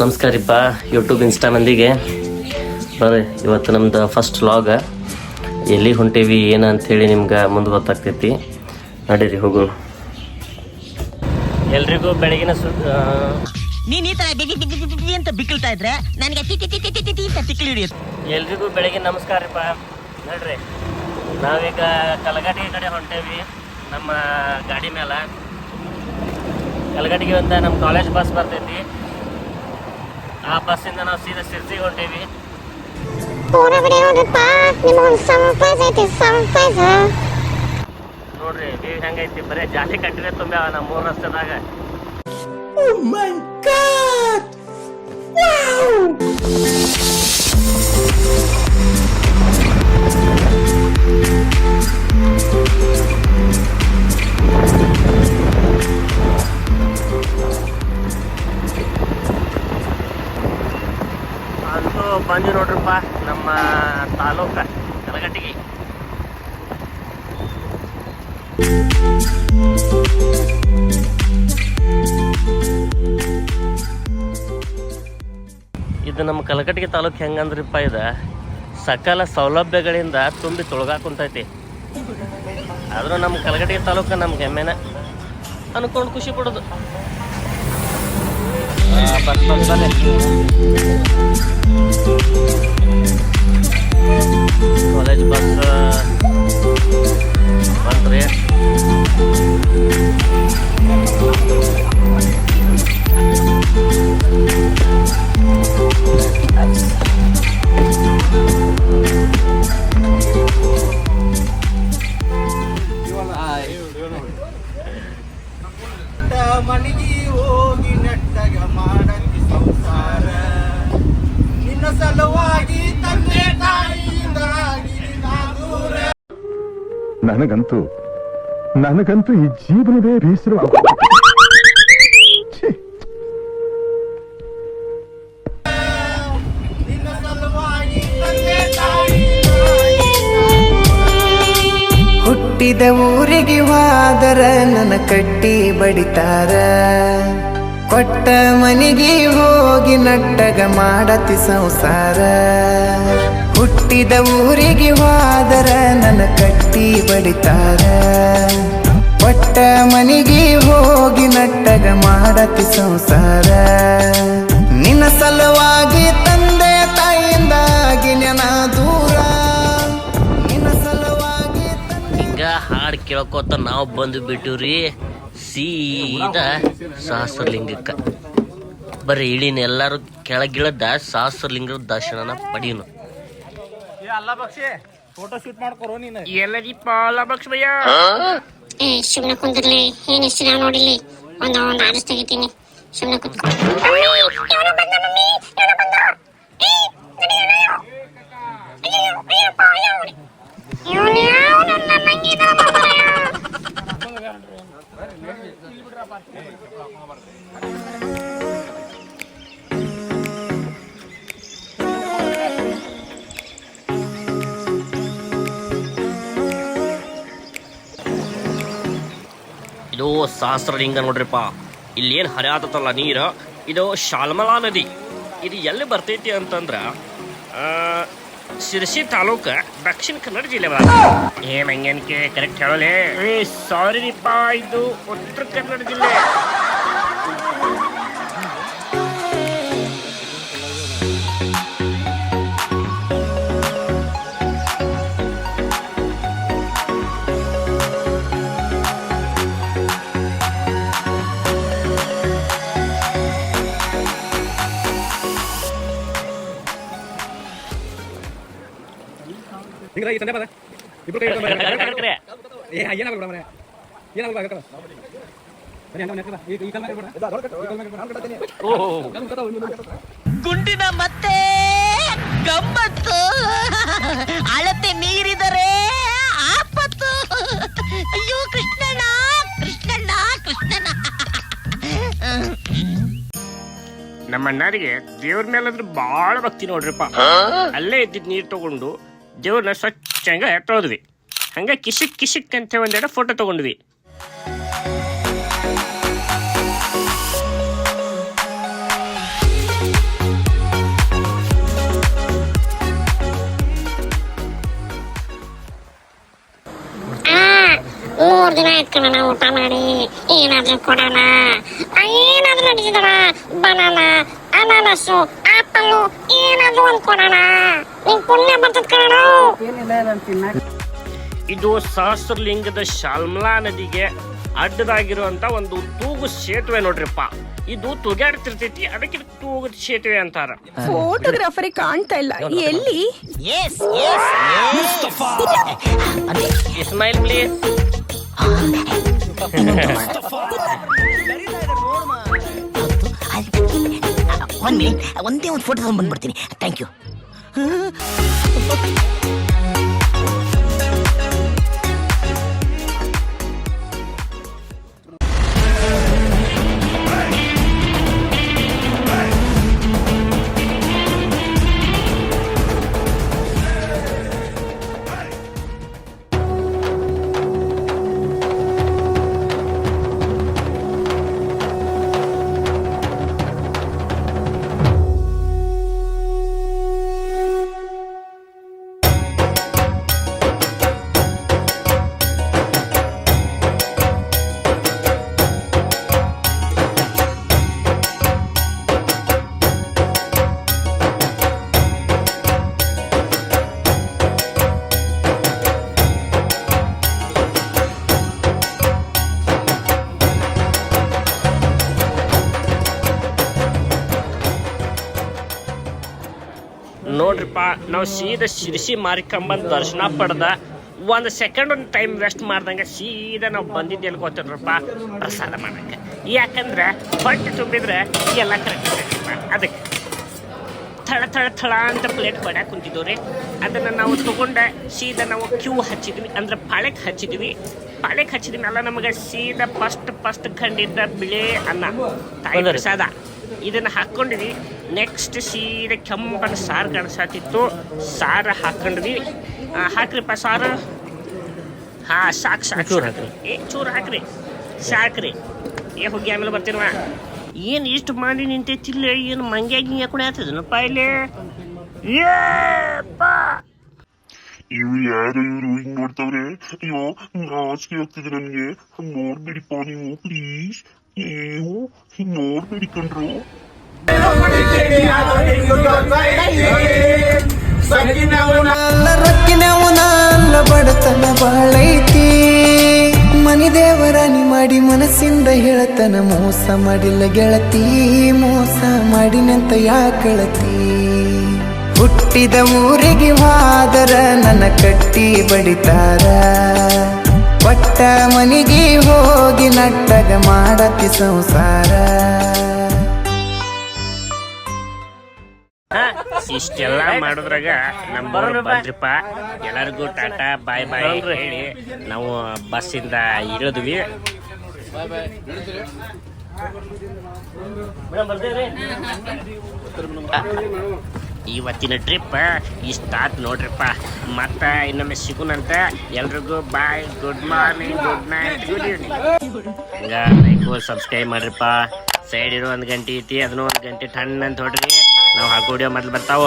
ನಮಸ್ಕಾರಿಪ್ಪ YouTube insta ಮಂದಿಗೆ. ಬರ್ರಿ ಇವತ್ತು ನಮ್ದು ಫಸ್ಟ್ ವ್ಲಾಗ ಎಲ್ಲಿ ಹೊಂಟೇವಿ ಏನು ಅಂಥೇಳಿ ನಿಮ್ಗೆ ಮುಂದೆ ಗೊತ್ತಾಗ್ತೈತಿ. ನಡೀರಿ ಹೋಗು. ಎಲ್ರಿಗೂ ಬೆಳಗಿನ ಸು ನೀನ್ ಈ ತರ ಬಿಗಿ ಬಿಗಿ ಬಿಗಿ ಅಂತ ಬಿಕ್ಕಳ್ತಾ ಇದ್ರೆ ನನಗೆ ಟಿ ಟಿ ಟಿ ಟಿ ಟಿ ಟಿ ಟಿ ಅಂತ ತಿಕ್ಲಿ ಹಿಡಿಯುತ್ತೆ. ಎಲ್ರಿಗೂ ಬೆಳಗ್ಗೆ ನಮಸ್ಕಾರಪ್ಪ ನೋಡ್ರಿ ನಾವೀಗ ಕಲಘಟಗಿ ಕಡೆ ಹೊಂಟೇವಿ. ನಮ್ಮ ಗಾಡಿ ಮೇಲೆ ಕಲಘಟಗಿ ಒಂದು ನಮ್ಮ ಕಾಲೇಜ್ ಬಸ್ ಬರ್ತೈತಿ. ಆ ಬಸ್ಸಿಂದ ನಾವು ಸೀದಾ ಸಿರ್ಸಿಗೆ ಹೊಂಟೀವಿ. ನೋಡ್ರಿ ವ್ಯೂ ಹೆಂಗೈತಿ ಬರೀ ಜಾಲಿ ಕಟ್ಟಿದ್ರೆ ತುಂಬ್ಯಾವ ನಮ್ಮ ಮೂರು ರಸ್ತೆದಾಗ ಅಂತೂ ನಮ್ಮ ತಾಲೂಕ ಕಲಘಟಗಿ ಇದು ನಮ್ಮ ಕಲಘಟಗಿ ತಾಲೂಕು ಹೆಂಗಂದ್ರಪ್ಪ ಇದು? ಸಕಲ ಸೌಲಭ್ಯಗಳಿಂದ ತುಂಬಿ ತೊಳಗಾಕುಂತೈತಿ ಆದ್ರೂ ನಮ್ಮ ಕಲಘಟಗಿ ತಾಲೂಕು ನಮ್ಗೆ ಹೆಮ್ಮೆನ ಅನ್ಕೊಂಡು ಖುಷಿ ಪಡೋದು. ಆ, ಬಸ್ ಬಸ್ ಬನ್ನಿ. ಕಾಲೇಜ್ ಬಸ್ ಬಂತ್ರಿ ಮನಿಗಿ ಹೋಗಿ ನೆಟ್ಟಗ ಮಾಡಂಗಿ ಸಂಸಾರ. ನಿನ್ನ ಸಲುವಾಗಿ ತಂದೆ ತಾಯಿಯಿಂದಾಗಿ ನಾ ದೂರ. ನನಗಂತೂ ನನಗಂತೂ ಈ ಜೀವನವೇ ಬೇಸರ ನಿನ್ನ ಸಲುವಾಗಿ ತಂದೆ ತಾಯಿ ಹುಟ್ಟಿದ ಊರಿಗೆ ಹೋದರ ನನ್ನ ಕಟ್ಟಿ ಬಡಿತಾರ. ಕೊಟ್ಟ ಮನೆಗೆ ಹೋಗಿ ನಟ್ಟಗ ಮಾಡತಿ ಸಂಸಾರ. ಹುಟ್ಟಿದ ಊರಿಗೆ ಹೋದರ ನನ್ನ ಕಟ್ಟಿ ಬಡಿತಾರ. ಕೊಟ್ಟ ಮನೆಗೆ ಹೋಗಿ ನಟ್ಟಗ ಮಾಡತಿ ಸಂಸಾರ. ನಿನ್ನ ಸಲುವಾಗಿ ತಂದೆ ತಾಯಿಂದಾಗಿ ನೆನ ದೂರ. ನಿನ್ನ ಸಲುವಾಗಿ ಹಿಂಗ ಹಾಡು ಕೇಳ್ಕೊತ ನಾವು ಬಂದು ಬಿಟ್ಟಿವ್ರಿ. ಸೀದಾ ಸಹಸ್ರಲಿಂಗಕ್ಕ. ಬರ್ರಿ ಇಳಿನ ಎಲ್ಲಾರು ಕೆಳಗಿಳದ ಸಹಸ್ರಲಿಂಗದ ದರ್ಶನನ ಪಡೀನು. ಅಲ್ಲ ಬಕ್ಷ ಭಯ್ಯ. ಏ ಸುಮ್ನೆ ಕುಂದಿರ್ಲಿ ಏನ್ ಇಷ್ಟ ನಾವು ನೋಡಿಲಿ? ಒಂದು ಒಂದು ಆರಿಸ್ ತೆಗಿತೀನಿ. ಸುಮ್ನೆ ಕುತ್ಕೊ ಇದು ಸಹಸ್ರಲಿಂಗ ನೋಡ್ರಿಪ್ಪ. ಇಲ್ಲಿ ಏನು ಹರಿಯಾತಲ್ಲ ನೀರು? ಇದು ಶಾಲ್ಮಲಾ ನದಿ. ಇದು ಎಲ್ಲಿ ಬರ್ತೈತಿ ಅಂತಂದ್ರ ಶಿರಸಿ ತಾಲೂಕ ದಕ್ಷಿಣ ಕನ್ನಡ ಜಿಲ್ಲೆ ಏನ್ ಹಂಗೇನಕ್ಕೆ ಕರೆಕ್ಟ್ ಹೇಳಲೇ? ಏ ಸಾರಿ ರೀಪ್ಪ, ಇದು ಉತ್ತರ ಕನ್ನಡ ಜಿಲ್ಲೆ. ಕರೆಕ್ಟ್ರೆ. ಓಹೋ ಗುಂಡಿನ ಮತ್ತೆ ಗಮ್ಮತ್ತು. ಅಳತೆ ಮೀರಿದರೆ ಆಪತ್ತು. ಅಯ್ಯೋ ಕೃಷ್ಣಣ್ಣ ಕೃಷ್ಣಣ್ಣ ಕೃಷ್ಣಣ್ಣ. ನಮ್ಮ ಅಣ್ಣರಿಗೆ ದೇವ್ರ ಮೇಲೆ ಅಂದ್ರೆ ಬಾಳ ಭಕ್ತಿ ನೋಡ್ರಿಪ್ಪ. ಅಲ್ಲೇ ಇದ್ದಿದ್ ನೀರ್ ತಗೊಂಡು ದೇವ್ರನ್ನ ಸ್ವಚ್ಛಂಗ ತೊಳೆದ್ವಿ ಹಂಗೆ ಕಿಶಿಕ್ ಕಿಶಿಕ್ ಅಂತ ಒಂದೆರಡು ಫೋಟೋ ತಗೊಂಡ್ವಿ. ಆ, ಮೂರ್ ದಿನ ಆಯ್ತು ಕಣ ಊಟ ಮಾಡಿ. ಏನಾದ್ರೂ ಕೊಡೋಣ. ಏನಾದ್ರೂ ನಡೀತದಣ ಬನಾನ, ಅನಾನಸು ಏನಾದ್ರು ಒಂದ್ ಕೊಡೋಣ. ನಿಂಗ್ ಪುಣ್ಯ ಬರ್ತದ ಕಣ ಇದು ಸಹಸ್ರಲಿಂಗದ ಶಾಲ್ಮಲಾ ನದಿಗೆ ಅಡ್ಡದಾಗಿರುವಂತ ಒಂದು ತೂಗು ಸೇತುವೆ ನೋಡ್ರಿಪ್ಪ. ಇದು ತುಗಾಡ್ತಿರ್ತೈತಿ ಅದಕ್ಕೆ ತೂಗು ಸೇತುವೆ ಅಂತಾರ. ಫೋಟೋಗ್ರಾಫರ್ ಕಾಣ್ತಾ ಇಲ್ಲ. ಎಲ್ಲಿ? ಎಸ್ ಎಸ್ ಇಸ್ಮಾಯಿಲ್ ಪ್ಲೀಸ್ ಒಂದ್ ಮಿನಿಟ್ ಒಂದೇ ಒಂದು ಫೋಟೋ ತಗೊಂಡ್ ಬಂದ್ಬಿಡ್ತೀನಿ ಥ್ಯಾಂಕ್ ಯು ನೋಡ್ರಿಪ್ಪ ನಾವು ಸೀದಾ ಶಿರ್ಸಿ ಮಾರಿಕೊಂಬಂದು ದರ್ಶನ ಪಡೆದ. ಒಂದು ಸೆಕೆಂಡ್ ಒಂದು ಟೈಮ್ ವೇಸ್ಟ್ ಮಾಡ್ದಂಗೆ ಸೀದಾ ನಾವು ಬಂದಿದ್ದು ಎಲ್ಲಿ ಗೊತ್ತಿರಪ್ಪ ಪ್ರಸಾದ ಮಾಡಕ್ಕೆ. ಯಾಕಂದ್ರೆ ಹೊಟ್ಟೆ ತುಂಬಿದ್ರೆ ಎಲ್ಲ ಕರೆಕ್ಟ್ ಅದಕ್ಕೆ ಥಳ ಥಳ ಥಳ ಅಂತ ಪ್ಲೇಟ್ ಬಡ್ಯಾಕೆ ಕುಂತಿದ್ವು ರೀ ಅದನ್ನು ನಾವು ತೊಗೊಂಡೆ ಸೀದಾ ನಾವು ಕ್ಯೂ ಹಚ್ಚಿದ್ವಿ. ಅಂದ್ರೆ ಪಾಳೆಕ್ ಹಚ್ಚಿದ್ವಿ. ಪಾಳೆಕ್ ಹಚ್ಚಿದ್ವಿ ಅಲ್ಲ ನಮಗೆ ಸೀದಾ ಫಸ್ಟ್ ಫಸ್ಟ್ ಕಂಡಿದ್ದ ಬಿಳಿ ಅನ್ನ ತಾಯಿ ಪ್ರಸಾದ. ಇದನ್ನ ಹಾಕ್ಕೊಂಡಿದ್ವಿ ನೆಕ್ಸ್ಟ್ ಸೀರೆ ಕೆಂಪನ ಸಾರು ಕಾಣಿಸ್ತಿತ್ತು ಸಾರು ಹಾಕೊಂಡ್ವಿ ಆ, ಹಾಕ್ರಿಪ್ಪ ಸಾರು? ಹಾ ಸಾಕು ಸಾಕು. ಚೂರು ಹಾಕ್ರಿ. ಏ ಚೂರು ಹಾಕ್ರಿ. ಸಾಕ್ರಿ. ಏ ಹೋಗಿ ಆಮೇಲೆ ಬರ್ತೀನವ ಏನು ಇಷ್ಟು ಮಾಡಿ ನಿಂತೈತಿಲ್ಲ ಏನು ಮಂಗ್ಯಾಗಿ ಕೂಡ ಆಗ್ತದನಪ್ಪ ಇಲ್ಲಿ? ಇವ್ ಇವು ಯಾರು ಇವರು ಹಿಂಗ್ ಮಾಡ್ತಾವ್ರೆ ಅಯ್ಯೋ ನಾಚಿಕೆ ಆಗ್ತಿದೆ ನನ್ಗೆ. ಹಂಗ್ ನೋಡ್ಬೇಡಿಪ್ಪ ನೀವು ಪ್ಲೀಸ್ ನೀವು ಹಿಂಗ್ ನೋಡ್ಬೇಡಿ ಕಣ್ರು ಅಲ್ಲ ಬಡತನ ಬಾಳೈತಿ. ಮನಿ ನಿ ಮಾಡಿ ಮನಸ್ಸಿಂದ ಹೇಳ್ತನ, ಮೋಸ ಮಾಡಿಲ್ಲ ಗೆಳತಿ, ಮೋಸ ಮಾಡಿನಂತ ಯಾಕಳತಿ ಹುಟ್ಟಿದ ಊರಿಗೆ ವಾದರ ನನ್ನ ಕಟ್ಟಿ ಬಡಿತಾರ. ಪಟ್ಟ ಮನಿಗೆ ಹೋಗಿ ನಟ್ಟಗ ಮಾಡತಿ ಸಂಸಾರ. ಇಷ್ಟೆಲ್ಲಾ ಇಷ್ಟೆಲ್ಲ ನಂಬರ್ ಬಂದ್ರಿಪ್ಪ. ಎಲ್ಲರಿಗೂ ಟಾಟಾ ಬಾಯ್ ಬಾಯ್ ಹೇಳಿ. ನಾವು ಬಸ್ಸಿಂದ ಇಳಿದ್ವಿ. ಇವತ್ತಿನ ಟ್ರಿಪ್ ಇಷ್ಟ ಇಷ್ಟಾತ್ ನೋಡ್ರಿಪ್ಪ. ಮತ್ತ ಇನ್ನೊಮ್ಮೆ ಸಿಗುನಂತ ಎಲ್ರಿಗೂ bye good morning good night good evening like subscribe ಮಾಡ್ರಿಪ್ಪ. Side ಇರೋ ಒಂದು ಗಂಟೆ ಐತಿ ಅದನ್ನು ಒಂದು ಗಂಟೆ ಟನ್ ಅಂತ ಹೊಡ್ರಿ. ನಾವು ಹಾಕೋಡಿಯೋ ಮೊದ್ಲು ಬರ್ತಾವ.